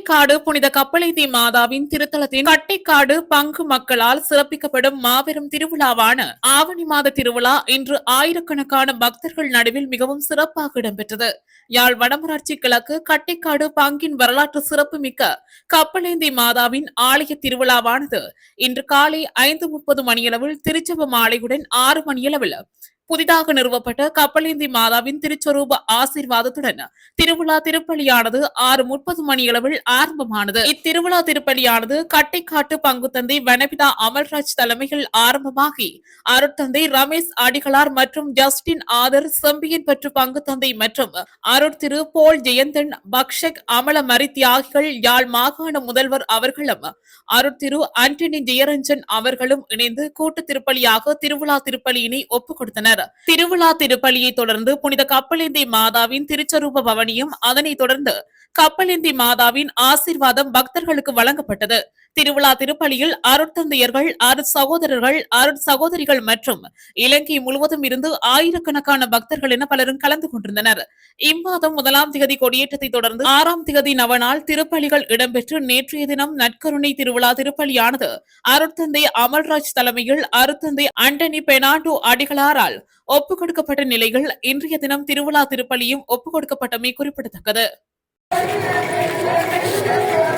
கட்டைக்காடு புனித கப்பலைதி மாதாவின் திருத்தலத்தின் கட்டைக்காடு பங்கு மக்களால் சிறப்பிக்கப்படும் மாபெரும் திருவிழாவான ஆவணி மாத திருவிழா இன்று ஆயிரக்கணக்கான பக்தர்கள் நடுவில் மிகவும் சிறப்பாக இடம்பெற்றது. யாழ் வடமராட்சி கிழக்கு கட்டைக்காடு பங்கின் வரலாற்று சிறப்புமிக்க கப்பலேந்தி மாதாவின் ஆலய திருவிழாவானது இன்று காலை ஐந்து முப்பது மணியளவில் திருச்செப மாலையுடன் ஆறு மணியளவில் புதிதாக நிறுவப்பட்ட கப்பலேந்தி மாதாவின் திருச்சொரூப ஆசீர்வாதத்துடன் திருவிழா திருப்பலியானது ஆறு முப்பது மணியளவில் ஆரம்பமானது இத்திருவிழா திருப்பலியானது கட்டைக்காட்டு பங்குத்தந்தை வனபிதா அமல்ராஜ் தலைமையில் ஆரம்பமாகி அருட்தந்தை ரமேஷ் அடிகளார் மற்றும் ஜஸ்டின் ஆதர் செம்பியன் பற்று பங்குத்தந்தை மற்றும் அருட்திரு போல் ஜெயந்தன் பக்ஷக் அமல தியாகிகள் யாழ் மாகாண முதல்வர் அவர்களும் அருட்திரு ஆண்டனி ஜெயரஞ்சன் அவர்களும் இணைந்து கூட்டு திருப்பலியாக திருவிழா திருப்பலியினை ஒப்புக் கொடுத்தனர் திருவிழா திருப்பலியை தொடர்ந்து புனித கப்பலேந்தி மாதாவின் திருச்சரூப பவனியும் அதனைத் தொடர்ந்து கப்பலிந்தி மாதாவின் ஆசீர்வாதம் பக்தர்களுக்கு வழங்கப்பட்டது. திருவிழா திருப்பலியில் அருட்தந்தையர்கள் அரு சகோதரர்கள் அருட் சகோதரிகள் மற்றும் இலங்கை முழுவதும் இருந்து ஆயிரக்கணக்கான பக்தர்கள் என பலரும் கலந்து கொண்டிருந்தனர். இம்மாதம் முதலாம் திகதி கொடியேற்றத்தை தொடர்ந்து ஆறாம் திகதி நவநாள் திருப்பலிகள் இடம்பெற்று நேற்றைய தினம் நற்கருணை திருவிழா திருப்பலியானது அருட்தந்தை அமல்ராஜ் தலைமையில் அருட்தந்தை அண்டனி பெனாண்டோ அடிகளாரால் ஒப்புக் கொடுக்கப்பட்ட நிலையில் இன்றைய தினம் திருவிழா திருப்பலியும் ஒப்புக் கொடுக்கப்பட்டமை குறிப்பிடத்தக்கது. Thank you.